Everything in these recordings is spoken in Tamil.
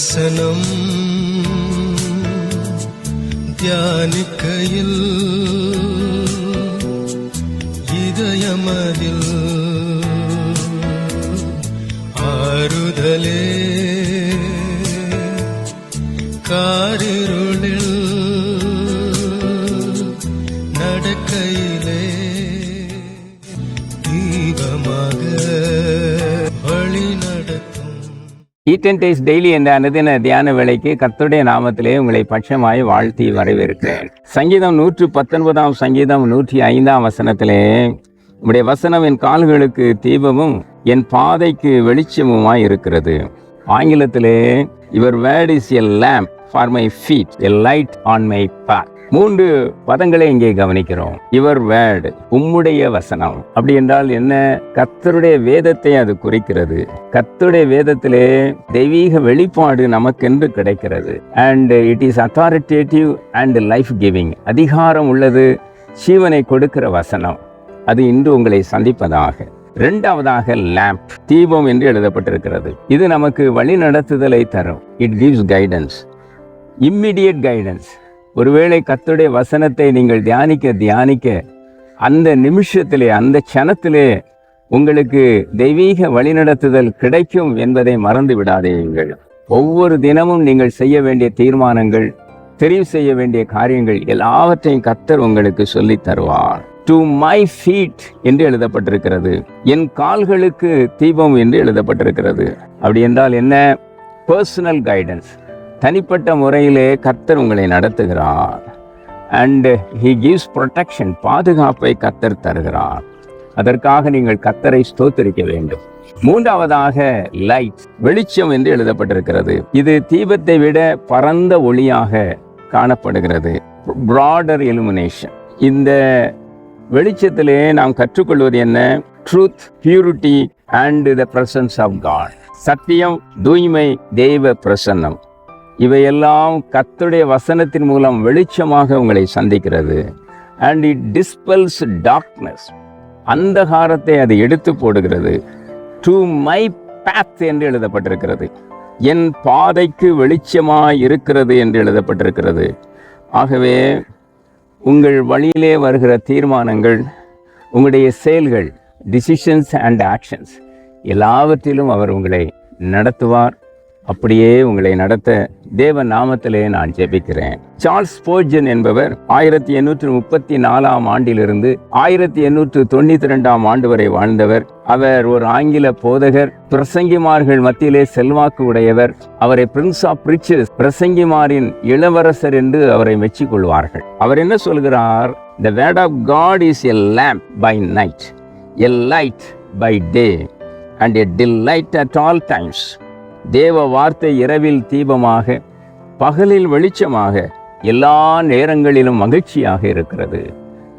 வசனம். தியானிக்கையில் இதயமதில் ஆறுதலே காரிருளில் நடக்கையிலே தீபமாக ஈட்டன் டேஸ்ட் டெய்லி என்ற அனுதின தியான வேலைக்கு கர்த்தருடைய நாமத்திலே உங்களை பட்சமாய் வாழ்த்தி வரவேற்கிறேன். சங்கீதம் நூற்று பத்தொன்பதாம் சங்கீதம் நூற்றி ஐந்தாம் வசனத்திலே உடைய வசனம் என் கால்களுக்கு தீபமும் என் பாதைக்கு வெளிச்சமுமாய் இருக்கிறது. ஆங்கிலத்திலே இவர் word is a lamp for my feet a light on my path மூன்று பதங்களை இங்கே கவனிக்கிறோம். இவர் வேர்டு உம்முடைய வசனம். அப்படி என்றால் என்ன? கர்த்தருடைய வேதத்தை அது குறிக்கிறது. கர்த்தருடைய வேதத்திலே தெய்வீக வெளிப்பாடு நமக்கென்று கிடைக்கிறது. And it is authoritative and life giving அதிகாரம் உள்ளது சீவனை கொடுக்கிற வசனம். அது இன்று உங்களை சந்திப்பதாக. இரண்டாவதாக லேம்ப் தீபம் என்று எழுதப்பட்டிருக்கிறது. இது நமக்கு வழி நடத்துதலை தரும். It gives guidance immediate guidance ஒருவேளை கத்துடைய வசனத்தை நீங்கள் தியானிக்க தியானிக்க அந்த நிமிஷத்திலே அந்த க்ஷணத்திலே உங்களுக்கு தெய்வீக வழிநடத்துதல் கிடைக்கும் என்பதை மறந்து விடாதீர்கள். ஒவ்வொரு தினமும் நீங்கள் செய்ய வேண்டிய தீர்மானங்கள் தெரிவு செய்ய வேண்டிய காரியங்கள் எல்லாவற்றையும் கத்தர் உங்களுக்கு சொல்லி தருவார். டு மை ஃபீட் என்று எழுதப்பட்டிருக்கிறது. என் கால்களுக்கு தீபம் என்று எழுதப்பட்டிருக்கிறது. அப்படி என்றால் என்ன? பர்சனல் கைடன்ஸ் தனிப்பட்ட முறையிலே கர்த்தர் உங்களை நடத்துகிறார். அண்டு ஹி கிவ்ஸ் ப்ரொடெக்ஷன் பாதுகாப்பை கத்தர் தருகிறார். அதற்காக நீங்கள் கத்தரை ஸ்தோத்தரிக்க வேண்டும். மூன்றாவதாக லைட் வெளிச்சம் என்று எழுதப்பட்டிருக்கிறது. இது தீபத்தை விட பரந்த ஒளியாக காணப்படுகிறது. ப்ராடர் எலுமினேஷன் இந்த வெளிச்சத்திலே நாம் கற்றுக்கொள்வது என்ன? Truth purity and the presence of God சத்தியம் தூய்மை தெய்வ பிரசன்னம். இவையெல்லாம் கத்துடைய வசனத்தின் மூலம் வெளிச்சமாக உங்களை சந்திக்கிறது. அண்ட் இட் டிஸ்பல்ஸ் டார்க்னஸ் அந்தகாரத்தை அது எடுத்து போடுகிறது. டு மை பேத் என்று எழுதப்பட்டிருக்கிறது. என் பாதைக்கு வெளிச்சமாக இருக்கிறது என்று எழுதப்பட்டிருக்கிறது. ஆகவே உங்கள் வழியிலே வருகிற தீர்மானங்கள் உங்களுடைய செயல்கள் டிசிஷன்ஸ் அண்ட் ஆக்ஷன்ஸ் எல்லாவற்றிலும் அவர் உங்களை நடத்துவார். அப்படியே உங்களை நடத்த தேவ நாமத்திலே நான் ஜெபிக்கிறேன். சார்ல்ஸ் போர்ஜன் என்பவர் ஆயிரத்தி எண்ணூற்று முப்பத்தி நாலாம் ஆண்டிலிருந்து ஆயிரத்தி எண்ணூற்று தொண்ணூத்தி ரெண்டாம் ஆண்டு வரை வாழ்ந்தவர். அவர் ஒரு ஆங்கில போதகர் பிரசங்கிமார்கள் மத்தியிலே செல்வாக்கு உடையவர். அவரை பிரின்ஸ் ஆஃப் ரிச்சஸ் பிரசங்கிமாரின் இளவரசர் என்று அவரை மெச்சிக்கொள்வார்கள். அவர் என்ன சொல்கிறார்? The word of God is a lamp by night a light by day and a delight at all times தேவ வார்த்தை இரவில் தீபமாக பகலில் வெளிச்சமாக எல்லா நேரங்களிலும் மகிழ்ச்சியாக இருக்கிறது.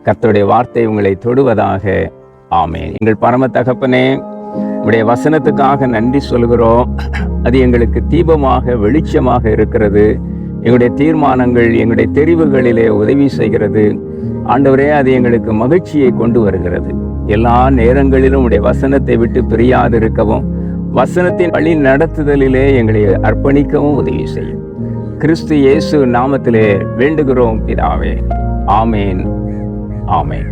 கர்த்தருடைய வார்த்தை உங்களை தொடுவதாக. ஆமே எங்கள் பரம தகப்பனே உடைய வசனத்துக்காக நன்றி சொல்கிறோம். அது எங்களுக்கு தீபமாக வெளிச்சமாக இருக்கிறது. எங்களுடைய தீர்மானங்கள் எங்களுடைய தெரிவுகளிலே உதவி செய்கிறது. ஆண்டவரே அது எங்களுக்கு மகிழ்ச்சியை கொண்டு வருகிறது. எல்லா நேரங்களிலும் உடைய வசனத்தை விட்டு பிரியாதிருக்கவும் வசனத்தின் வழி நடத்துதலிலே எங்களை அர்ப்பணிக்கவும் உதவி செய்யும். கிறிஸ்து இயேசு நாமத்திலே வேண்டுகிறோம் பிதாவே. ஆமேன். ஆமேன்.